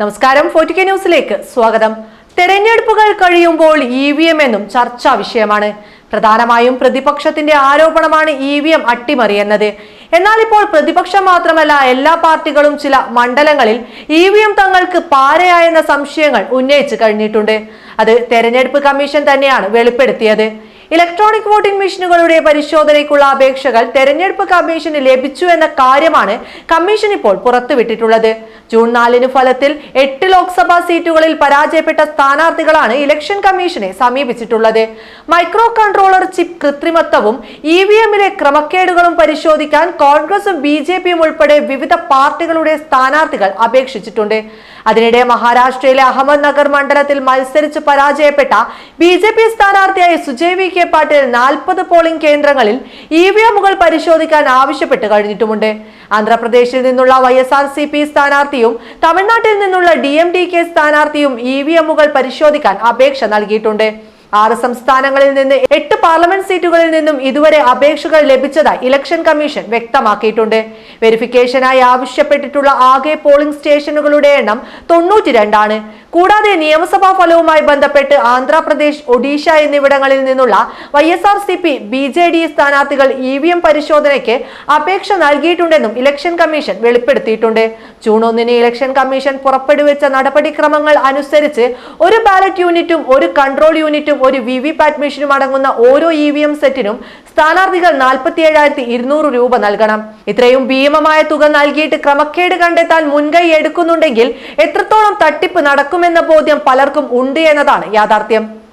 നമസ്കാരം. Forty K ന്യൂസിലേക്ക് സ്വാഗതം. തെരഞ്ഞെടുപ്പുകൾ കഴിയുമ്പോൾ ഇ വി എം എന്നും ചർച്ചാ വിഷയമാണ്. പ്രധാനമായും പ്രതിപക്ഷത്തിന്റെ ആരോപണമാണ് ഇ വി എം അട്ടിമറിയെന്നത്. എന്നാൽ ഇപ്പോൾ പ്രതിപക്ഷം മാത്രമല്ല എല്ലാ പാർട്ടികളും ചില മണ്ഡലങ്ങളിൽ ഇ വി എം തങ്ങൾക്ക് പാരയായെന്ന സംശയങ്ങൾ ഉന്നയിച്ചു കഴിഞ്ഞിട്ടുണ്ട്. അത് തെരഞ്ഞെടുപ്പ് കമ്മീഷൻ തന്നെയാണ് വെളിപ്പെടുത്തിയത്. ഇലക്ട്രോണിക് വോട്ടിംഗ് മെഷീനുകളുടെ പരിശോധനയ്ക്കുള്ള അപേക്ഷകൾ തെരഞ്ഞെടുപ്പ് കമ്മീഷന് ലഭിച്ചു എന്ന കാര്യമാണ് കമ്മീഷൻ ഇപ്പോൾ പുറത്തുവിട്ടിട്ടുള്ളത്. ജൂൺ നാലിന് ഫലത്തിൽ എട്ട് ലോക്സഭാ സീറ്റുകളിൽ പരാജയപ്പെട്ട സ്ഥാനാർത്ഥികളാണ് ഇലക്ഷൻ കമ്മീഷനെ സമീപിച്ചിട്ടുള്ളത്. മൈക്രോ കൺട്രോളർ ചിപ്പ് കൃത്രിമത്വവും ഇ വി എമ്മിലെ ക്രമക്കേടുകളും പരിശോധിക്കാൻ കോൺഗ്രസും ബി ജെ പിയും ഉൾപ്പെടെ വിവിധ പാർട്ടികളുടെ സ്ഥാനാർത്ഥികൾ അപേക്ഷിച്ചിട്ടുണ്ട്. അതിനിടെ മഹാരാഷ്ട്രയിലെ അഹമ്മദ് നഗർ മണ്ഡലത്തിൽ മത്സരിച്ച് പരാജയപ്പെട്ട ബി ജെ പി സ്ഥാനാർത്ഥിയായ സുജയ് വി കെ പാട്ടീൽ നാൽപ്പത് പോളിംഗ് കേന്ദ്രങ്ങളിൽ ഇ വി എമ്മുകൾ പരിശോധിക്കാൻ ആവശ്യപ്പെട്ട് കഴിഞ്ഞിട്ടുമുണ്ട്. ആന്ധ്രാപ്രദേശിൽ നിന്നുള്ള Y S R C P സ്ഥാനാർത്ഥിയും തമിഴ്നാട്ടിൽ നിന്നുള്ള ഡി എം ഡി കെ സ്ഥാനാർത്ഥിയും ഇ വി എമ്മുകൾ പരിശോധിക്കാൻ അപേക്ഷ നൽകിയിട്ടുണ്ട്. ആറ് സംസ്ഥാനങ്ങളിൽ നിന്ന് എട്ട് പാർലമെന്റ് സീറ്റുകളിൽ നിന്നും ഇതുവരെ അപേക്ഷകൾ ലഭിച്ചതായി ഇലക്ഷൻ കമ്മീഷൻ വ്യക്തമാക്കിയിട്ടുണ്ട്. വെരിഫിക്കേഷനായി ആവശ്യപ്പെട്ടിട്ടുള്ള ആകെ പോളിംഗ് സ്റ്റേഷനുകളുടെ എണ്ണം തൊണ്ണൂറ്റി രണ്ടാണ് കൂടാതെ നിയമസഭാ ഫലവുമായി ബന്ധപ്പെട്ട് ആന്ധ്രാപ്രദേശ് ഒഡീഷ എന്നിവിടങ്ങളിൽ നിന്നുള്ള Y S R C P B J D സ്ഥാനാർത്ഥികൾ ഇ വി എം പരിശോധനയ്ക്ക് അപേക്ഷ നൽകിയിട്ടുണ്ടെന്നും ഇലക്ഷൻ കമ്മീഷൻ വെളിപ്പെടുത്തിയിട്ടുണ്ട്. ജൂൺ ഒന്നിന് ഇലക്ഷൻ കമ്മീഷൻ പുറപ്പെടുവിച്ച നടപടിക്രമങ്ങൾ അനുസരിച്ച് ഒരു ബാലറ്റ് യൂണിറ്റും ഒരു കൺട്രോൾ യൂണിറ്റും ഒരു വി വി പാറ്റ് മെഷീനും അടങ്ങുന്ന ഓരോ ഇ വി എം സെറ്റിനും സ്ഥാനാർത്ഥികൾ നാൽപ്പത്തി ഏഴായിരത്തി ഇരുന്നൂറ് രൂപ നൽകണം. ഇത്രയും ഭീമമായ തുക നൽകിയിട്ട് ക്രമക്കേട് കണ്ടെത്താൻ മുൻകൈ എടുക്കുന്നുണ്ടെങ്കിൽ എത്രത്തോളം തട്ടിപ്പ് നടക്കുമെന്ന ബോധ്യം പലർക്കും ഉണ്ട് എന്നതാണ് യാഥാർത്ഥ്യം.